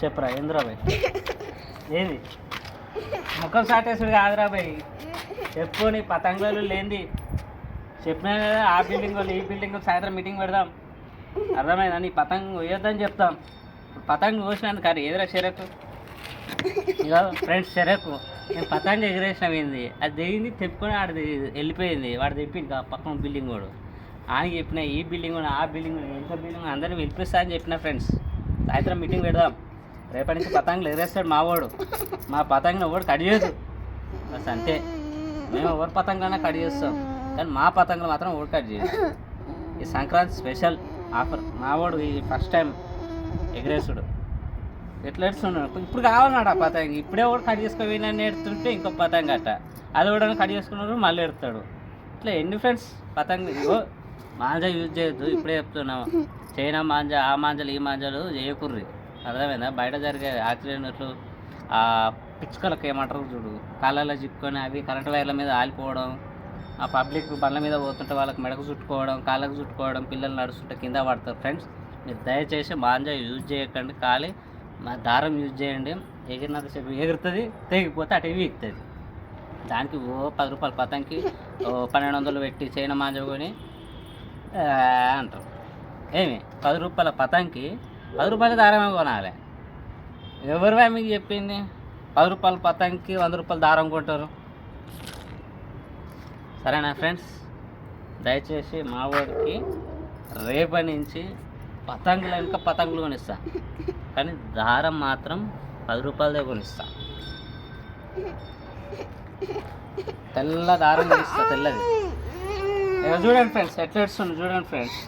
చెప్పరా ఏంద్రాబాయ్? ఏది? ముఖం సాటేసుడు కాదురాబాయ్. చెప్పు నీ పతంగులు లేనిది. చెప్పినా కదా ఆ బిల్డింగ్ వాళ్ళు ఈ బిల్డింగ్ సాయంత్రం మీటింగ్ పెడదాం. అర్థమైందా? నీ పతంగ్ వేయొద్దని చెప్తాం. పతంగ్ కోసినందుకు కానీ ఎదురా చెరకు? ఇక ఫ్రెండ్స్ చెరకు. నేను పతంగ ఎగిరేసిన ఏంది? అది దిగింది తెప్పుకొని ఆడ వెళ్ళిపోయింది. వాడు తెప్పింది ఆ పక్కన బిల్డింగ్ కూడా ఆయన చెప్పిన ఈ బిల్డింగ్ ఆ బిల్డింగ్ ఎంత బిల్డింగ్ అందరూ వినిపిస్తా అని చెప్పిన ఫ్రెండ్స్ సాయంత్రం మీటింగ్ పెడదాం. రేపటి నుంచి పతంగులు ఎగరేస్తాడు మావాడు. మా పతంగిని ఎవడు కట్ చేయదు బస్ అంతే. మేము ఎవరి పతంగులైనా కట్ చేస్తాం. కానీ మా పతంగులు మాత్రం ఎవడు కట్ చేయదు ఈ సంక్రాంతి స్పెషల్ ఆఫర్. మావాడు ఈ ఫస్ట్ టైం ఎగరేసుడు. ఎట్లా ఎడుస్తున్నాడు ఇప్పుడు కావాలన్నాడు ఆ పతంగి. ఇప్పుడే కూడా కట్ చేసుకొని ఎడుతుంటే ఇంకో పతంగ అట్ట అది కూడా కట్ చేసుకున్నాడు మళ్ళీ ఎడతాడు ఇట్లా ఎన్ని ఫ్రెండ్స్ పతంగి మాంజా యూజ్ చేయొద్దు ఇప్పుడే చెప్తున్నాము. చైనా మాంజా ఆ మాంజలు ఈ మాంజాలు చేయకుర్రి. అర్థమైందా? బయట జరిగే యాక్సిడెంట్లు ఆ పిచ్చుకలకు ఏమంటారు చూడు? కాళ్ళలో చిక్కుకొని అవి కరెంట్ వైర్ల మీద ఆలిపోవడం ఆ పబ్లిక్ బండ్ల మీద పోతుంటే వాళ్ళకి మెడకు చుట్టుకోవడం కాళ్ళకు చుట్టుకోవడం పిల్లలు నడుస్తుంటే కింద పడతారు. ఫ్రెండ్స్ మీరు దయచేసి మాంజా యూజ్ చేయకండి. ఖాళీ మా దారం యూజ్ చేయండి. ఎగిరినంత సేపు ఎగురుతుంది తెగిపోతే అటు వీగుతుంది దానికి ఓ పది రూపాయలు పతంకి ఓ పన్నెండు వందలు పెట్టి చైనా మాంజా కొని అంటారు. ఏమి? పది రూపాయల పతంకి పది రూపాయల దారమే కొనాలి. ఎవరు మీకు చెప్పింది? పది రూపాయల పతంకి వంద రూపాయల దారం కొంటారు. సరేనా ఫ్రెండ్స్? దయచేసి మా ఊరికి రేపటి నుంచి పతంగులు ఇంకా పతంగులు కొనిస్తా. కానీ దారం మాత్రం పది రూపాయలదే కొనిస్తా. తెల్ల దారం కొనిస్తా తెల్లది. చూడండి ఫ్రెండ్స్ ఎట్లా చూడండి ఫ్రెండ్స్.